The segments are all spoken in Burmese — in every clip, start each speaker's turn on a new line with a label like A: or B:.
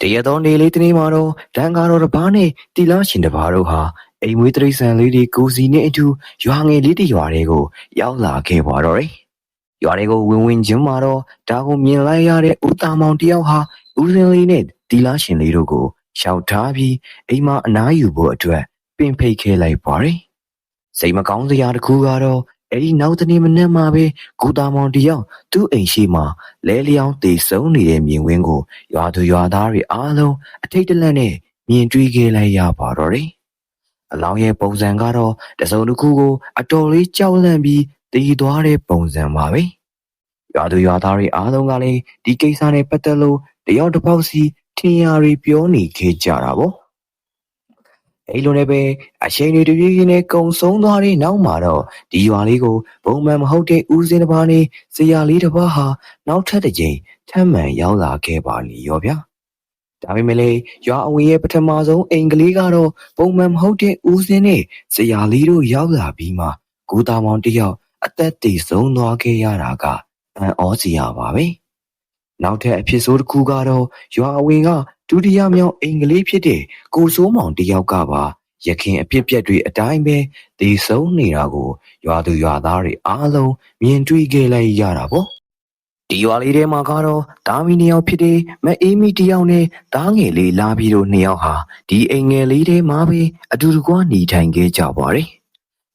A: တရသောနေလေးတနေ့မှာတော့ဒန်ကာတော်တစ်ပါးနဲ့တီလာရှင်တစ်ပါးတို့ဟာအိမ်မွေးတရိษံလေးတွေကိုစီနဲ့အတူရွာငယ်လေးတစ်ရွာတွေကိုရောက်လာခဲ့ပါတော့တယ်။ရွာတွေကိုဝင်ဝင်ချင်းမှာတော့ဒါကိုမြင်လိုက်ရတဲ့ဦးတာမောင်တယောက်ဟာဦးစင်းလေးနဲ့တီလာရှင်လေးတို့ကိုရှောက်ထားပြီးအိမ်မှာအနားယူဖို့အတွက်ပင်ဖိတ်ခဲလိုက်ပါတယ်။စိတ်မကောင်းစရာတစ်ခုကတော့ အဲ့ဒီနောက်တနေ့မနေ့မှပဲကူတာမောင်တယောက်သူ့အိမ်ရှိမှာလဲလျောင်းတေဆုံးနေတဲ့မြင်ကွင်းကိုရွာသူရွာသားတွေအားလုံးအထိတ်တလန့်နဲ့မြင်တွေ့ခဲ့လိုက်ရပါတော့တယ်။အလောင်းရဲ့ပုံစံကတော့တစုံတစ်ခုကိုအတော်လေးကြောက်လန့်ပြီးတည်သွားတဲ့ပုံစံပါပဲ။ရွာသူရွာသားတွေအားလုံးကလည်းဒီကိစ္စနဲ့ပတ်သက်လို့တယောက်တစ်ပေါက်စီထင်ရာတွေပြောနေခဲ့ကြတာပေါ့။ အဲ့လိုနဲ့ပဲအချိန်တွေတပြေးပြေးနဲ့ကုံဆုံးသွားတဲ့နောက်မှာတော့ဒီရွာလေးကိုပုံမှန်မဟုတ်တဲ့ဦးစင်းတစ်ပါးနဲ့ဇရာလေးတစ်ပါးဟာနောက်ထပ်တစ်ကြိမ်ထပ်မံရောက်လာခဲ့ပါလိရောဗျာ။ဒါပေမဲ့လည်းရွာအဝင်ရဲ့ပထမဆုံးအိမ်ကလေးကတော့ပုံမှန်မဟုတ်တဲ့ဦးစင်းနဲ့ဇရာလေးတို့ရောက်လာပြီးမှကိုသားမောင်တစ်ယောက်အသက်တည်ဆုံးသွားခဲ့ရတာကအံ့ဩစရာပါပဲ။ နောက်ထပ်အဖြစ်ဆိုးတစ်ခုကတော့ရွာအဝင်ကဒုတိယမြောက်အိမ်ကလေးဖြစ်တဲ့ကိုစိုးမောင်တစ်ယောက်ကပါရခင်အဖြစ်ပြက်တွေအတိုင်းပဲတည်ဆုံးနေတာကိုရွာသူရွာသားတွေအားလုံးမြင်တွေ့ခဲ့လိုက်ရတာပေါ့ဒီရွာလေးထဲမှာကတော့တာမီနှစ်ယောက်ဖြစ်တဲ့မအေးမီတစ်ယောက်နဲ့တားငယ်လေးလာပြီးတော့နှစ်ယောက်ဟာဒီအိမ်ငယ်လေးထဲမှာပဲအတူတကွနေထိုင်ခဲ့ကြပါတယ်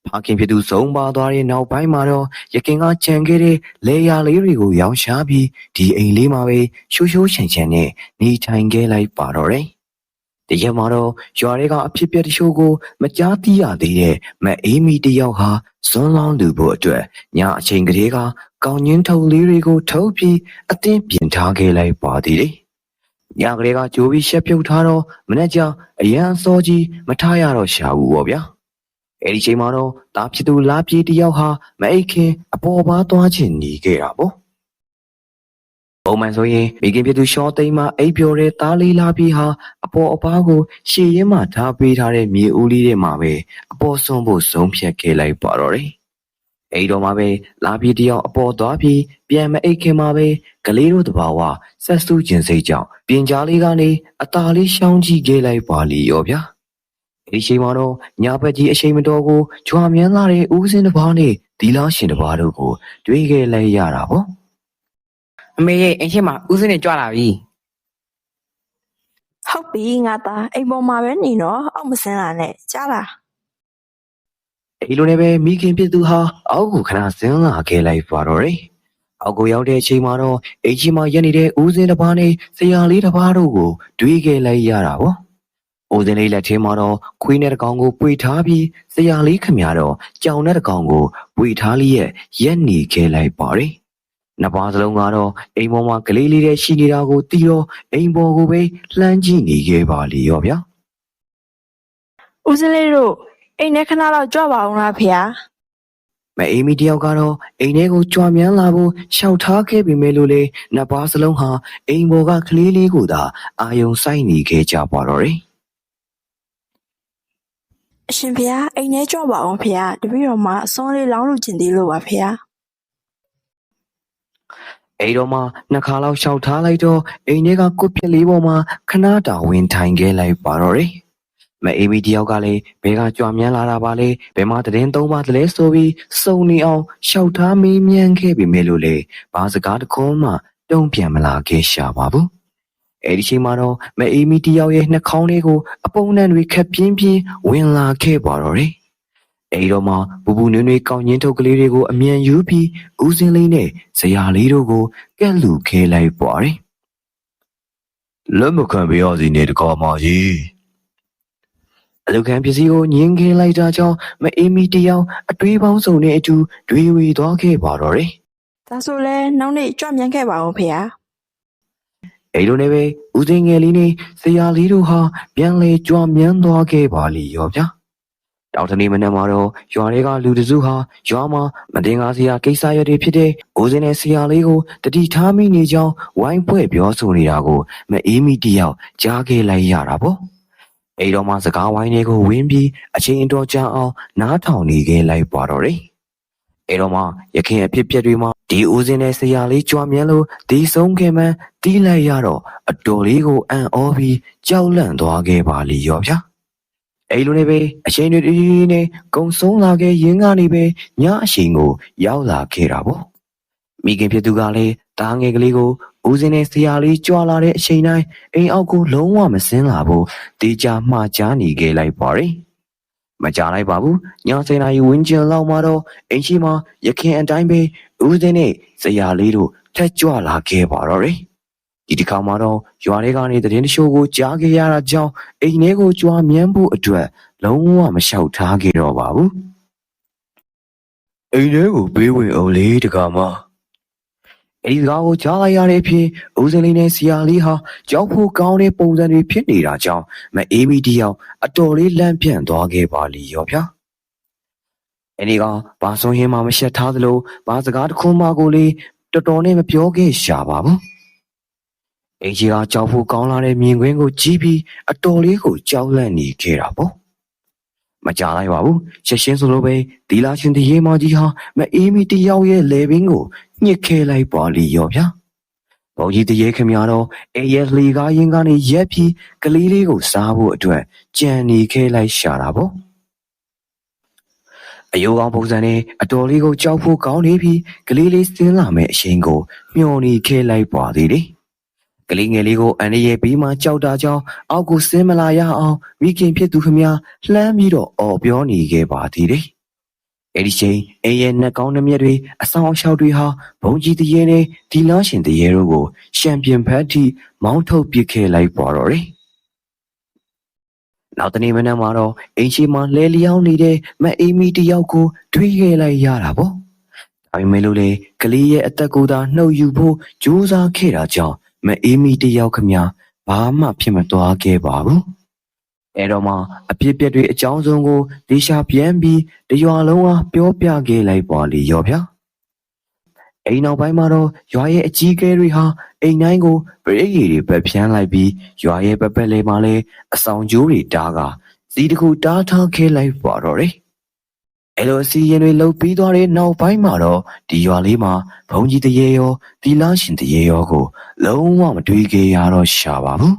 A: ဖခင်ဖြစ်သူဆုံးပါသွားတဲ့နောက်ပိုင်းမှာတော့ရခင်ကကြံခဲ့တဲ့လေယာလေးတွေကိုရောင်းရှားပြီးဒီအိမ်လေးမှာပဲရှိုးရှိုးချင်ချင်နဲ့နေထိုင်ခဲ့လိုက်ပါတော့တယ်။တရက်မှာတော့ရွာတွေကအဖြစ်ပြက်တချို့ကိုမကြားသိရသေးတဲ့မအေးမီတယောက်ဟာဇွန်းလောင်းလူဖို့အတွက်ညအချိန်ကလေးကကောင်းညင်းထုံလေးတွေကိုထုတ်ပြီးအသင်းပြင်ထားခဲ့လိုက်ပါသေးတယ်။ညကလေးကကြိုးပြီးရှက်ပြုတ်ထားတော့မနေ့ကအရန်စောကြီးမထားရတော့ရှာဘူးပေါ့ဗျာ။ အဲ့ဒီချိန်မှာတော့တာဖြစ်သူလာပြေးတယောက်ဟာမအိတ်ခင်အပေါ်ပါသွားချင်နေခဲ့တာပေါ့ပုံမှန်ဆိုရင်မိခင်ဖြစ်သူရှောသိမ်းမှအိပ်ပျော်တဲ့သားလေးလာပြေးဟာအပေါ်အပားကိုရှေ့ရင်မှထားပေးထားတဲ့မြေဦးလေးထဲမှာပဲအပေါ်ဆုံးဖို့ဆုံးဖြတ်ခဲ့လိုက်ပါတော့တယ်အဲ့တော့မှပဲလာပြေးတယောက်အပေါ်သွားပြီးပြန်မအိတ်ခင်မှာပဲကလေးတို့တဘာဝဆက်စုခြင်းစိတ်ကြောင့်ပြင်ကြားလေးကနေအตาလေးရှောင်းကြည့်ခဲ့လိုက်ပါလီရောဗျာ ဒီချိန်မှာတော့ညာဘက်ကြီးအချိန်မတော်ကိုကြွာမြန်းလာတဲ့ဦးစင်းတစ်ပါးနဲ့ဒီလားရှင်တစ်ပါးတို့ကိုတွေ့ခဲ့လိုက်ရတာပေါ့
B: အမေရဲ့အင်ရှင်းမှာဦးစင်းနေကြွလာပြီ
C: ဟုတ်ပြီငါသားအိမ်ပေါ်မှာပဲနေတော့အောက်မစင်းလာနဲ့ကြားလား
A: ဒီလိုနဲ့ပဲမိခင်ဖြစ်သူဟာအောက်ကိုခဏဆင်းလာခဲ့လိုက်ပါတော့တယ်အောက်ကိုရောက်တဲ့အချိန်မှာတော့အိမ်ကြီးမှာရက်နေတဲ့ဦးစင်းတစ်ပါးနဲ့ဆရာလေးတစ်ပါးတို့ကိုတွေ့ခဲ့လိုက်ရတာပေါ့ ဦးစင်းလေးလက်ထဲမှာတော့ခွေးနဲ့တစ်ကောင်ကိုပွေထားပြီးဆရာလေးခမရတော့ကြောင်နဲ့တစ်ကောင်ကိုပွေထားလျက်ရက်နေခဲ့လိုက်ပါတယ်နှစ်ပါးစလုံးကတော့အိမ်ပေါ်မှာကလေးလေးတဲ့ရှိနေတာကိုတီးတော့အိမ်ပေါ်ကိုပဲလှမ်းကြည့်နေခဲ့ပါလေရောဗျာ
C: ဦးစင်းလေးတို့အိမ်ထဲခဏတော့ကြွပါအောင်လားဖေဟာ
A: မအေးမီတယောက်ကတော့အိမ်ထဲကိုကြွာမြန်းလာဖို့ရှောက်ထားခဲ့ပေမဲ့လို့လေနှစ်ပါးစလုံးဟာအိမ်ပေါ်ကကလေးလေးကိုသာအာယုံဆိုင်နေခဲ့ကြပါတော့တယ်
C: အရှင်ဖေဟာအိမ်ထဲကြွပါအောင်ဖေဟာတပည့်တော်မှာအစွန်းလေးလောင်းလို့ကျင်သေးလို့ပါဖေဟာ။
A: အိမ်တော်မှာနှစ်ခါလောက်ရှောက်ထားလိုက်တော့အိမ်ထဲကကွက်ပြက်လေးပေါ်မှာခဏတာဝင်ထိုင်ခဲ့လိုက်ပါတော့တယ်။မအေးမီတယောက်ကလည်းဘဲကကြွာမြန်းလာတာပါလေဘယ်မှာတည်င်းသုံးပါတလဲဆိုပြီးစုံနေအောင်ရှောက်ထားမေးမြန်းခဲ့ပေမဲ့လို့လေဘာစကားတခုမှတုံ့ပြန်မလာခဲ့ရှာပါဘူး။ အဲဒီချိန်မှာတော့မအေးမီတယောက်ရဲ့နှာခေါင်းလေးကိုအပုံနှံတွေခက်ပြင်းပြင်းဝင်လာခဲ့ပါတော့တယ်။အဲဒီတော့မှဘူဘူနွေ့နွေ့ကောင်းညင်းထုတ်ကလေးတွေကိုအမြန်ယူပြီးဦးစင်းလေးနဲ့ဇရာလေးတို့ကိုကဲ့လူခဲလိုက်ပါတယ်။လက်မခံပြရစီနဲ့တကားမကြီးအလူခံပစ္စည်းကိုညင်းခင်းလိုက်တာကြောင့်မအေးမီတယောက်အတွေးပေါင်းစုံနဲ့အတူတွေဝေသွားခဲ့ပါတော့တယ်
C: ဒါဆိုလဲနောက်နေ့ကြွမြန်းခဲ့ပါအောင်ဖေဟာ။
A: အဲဒီလိုနဲ့ပဲဦးစင်းငယ်လေးနဲ့ဇရာလေးတို့ဟာပြန်လေကြွားမြန်းသွားခဲ့ပါလိရောဗျာ။တောင်တနေမနေ့မှာတော့ရွာတွေကလူတစုဟာရွာမှာမတင်ကားစရာကိစ္စရပ်တွေဖြစ်တဲ့ဦးစင်းနဲ့ဆရာလေးကိုတတိထားမိနေကြောင်းဝိုင်းဖွဲ့ပြောဆိုနေတာကိုမအေးမီတယောက်ကြားခဲ့လိုက်ရတာပေါ့။အဲဒီတော့မှစကားဝိုင်းတွေကိုဝင်းပြီးအချိန်အတော်ကြာအောင်နားထောင်နေခဲ့လိုက်ပါတော့တယ်။ အဲတော့မှရခင်အဖြစ်ပြက်တွေမှာဒီဦးစင်းနဲ့ဆရာလေးကြွားမြန်းလို့ဒီဆုံးခင်မှန်းတီးလိုက်ရတော့အတော်လေးကိုအံ့ဩပြီးကြောက်လန့်သွားခဲ့ပါလီရောဗျာအဲ့လိုနဲ့ပဲအချိန်တွေတည်းတည်းနဲ့ကုံဆုံးလာခဲ့ရင်းကနေပဲညအချိန်ကို ရောက်လာခဲ့တာပေါ့မိခင်ဖြစ်သူကလည်းတားငယ်ကလေးကိုဦးစင်းနဲ့ဆရာလေးကြွားလာတဲ့အချိန်တိုင်းအိမ်အောက်ကိုလုံးဝမစင်းလာဘူးတေချာမှားချနေခဲ့လိုက်ပါရီ မကြလိုက်ပါဘူးညစင်နာရီဝင်းကျင်လောက်မှာတော့အင်ရှိမှာရခင်အတိုင်းပဲဦးစင်းနဲ့ဆရာလေးတို့ထက်ကြွလာခဲ့ပါတော့တယ်ဒီတစ်ခါမှာတော့ရွာထဲကနေတရင်တရှိုးကိုကြားခဲ့ရတာကြောင့်အိမ်ထဲကိုကြွားမြန်းဖို့အတွက်လုံးဝမလျှောက်ထားခဲ့တော့ပါဘူးအိမ်ထဲကိုဘေးဝင်အောင်လေးတကားမှာ အဲဒီစကားကိုကြားလိုက်ရတဲ့အဖြစ်ဦးစင်းလေးနဲ့ဆရာလေးဟာကြောက်ဖို့ကောင်းတဲ့ပုံစံတွေဖြစ်နေတာကြောင့်မအေးမီတယောက်အတော်လေးလန့်ပြန့်သွားခဲ့ပါလီရောဗျာအဲဒီကဘာဆုံးဟင်းမှမရှက်ထားသလိုဘာစကားတစ်ခုမှကိုလေတော်တော်နဲ့မပြောခဲ့ရှာပါဘူးအင်ကြီးကကြောက်ဖို့ကောင်းလာတဲ့မြင်ကွင်းကိုကြည့်ပြီးအတော်လေးကိုကြောက်လန့်နေခဲ့တာပေါ့ မကြလိုက်ပါဘူးချက်ရှင်းဆိုလိုပဲဒီလာရှင်တရေမကြီးဟာမအေးမီတယောက်ရဲ့လေပင်ကိုညှစ်ခဲလိုက်ပါလီရောဗျာဘုံကြီးတရေခင်များတော့အဲရဲ့လှေကားရင်ကနေရက်ပြီးကလေးလေးကိုစားဖို့အတွက်ကြံနေခဲလိုက်ရှာတာပေါ့အယိုးကောင်းပုံစံနဲ့အတော်လေးကိုကြောက်ဖို့ကောင်းနေပြီးကလေးလေးစင်းလာမဲ့အချိန်ကိုမျောနေခဲလိုက်ပါသေးတယ် ကလေးငယ်လေးကိုအန်ရရဲ့ပြီးမှကြောက်တာကြောင့်အောက်ကိုဆင်းမလာရအောင်မိခင်ဖြစ်သူခမလှမ်းပြီးတော့အော်ပြောနေခဲ့ပါသေးတယ်အဲ့ဒီချိန်အင်းရဲ့နှက်ကောင်းနှမျက်တွေအဆောင်အရှောက်တွေဟာဘုံကြီးတရေနဲ့ဒီလားရှင်တရေတို့ကိုရှမ်ပီယံဖက်ထိမောင်းထုတ်ပစ်ခဲ့လိုက်ပါတော့တယ်။နောက်တနေ့မနက်မှာတော့အင်းရှိမှာလဲလျောင်းနေတဲ့မအေးမီတယောက်ကိုတွေးခဲ့လိုက်ရတာပေါ့။ဒါပေမဲ့လို့လေကလေးရဲ့အသက်ကိုသာနှုတ်ယူဖို့ကြိုးစားခဲ့တာကြောင့် မအေးမီတယောက်ခမဘာမှဖြစ်မသွားခဲ့ပါဘူး။အဲတော့မှအပြစ်ပြက်တွေအကြောင်းဆုံးကိုဒေရှာပြန်ပြီးတရွာလုံးအားပြောပြခဲ့လိုက်ပါလေရောဗျာအိမ်နောက်ပိုင်းမှာတော့ရွာရဲ့အကြီးကဲတွေဟာအိမ်တိုင်းကိုပရိရေတွေပတ်ဖြန်းလိုက်ပြီးရွာရဲ့ပပက်လေးမှာလည်းအဆောင်ကျိုးတွေတားကစီတခုတားထားခဲ့လိုက်ပါတော့တယ် အဲလိုအစီရင်တွေလှုပ်ပြီးသွားတဲ့နောက်ပိုင်းမှာတော့ဒီရွာလေးမှာဘုံကြီးတရေရောဒီလားရှင်တရေရောကိုလုံးဝမတွေးခဲ့ရတော့ရှာပါဘူး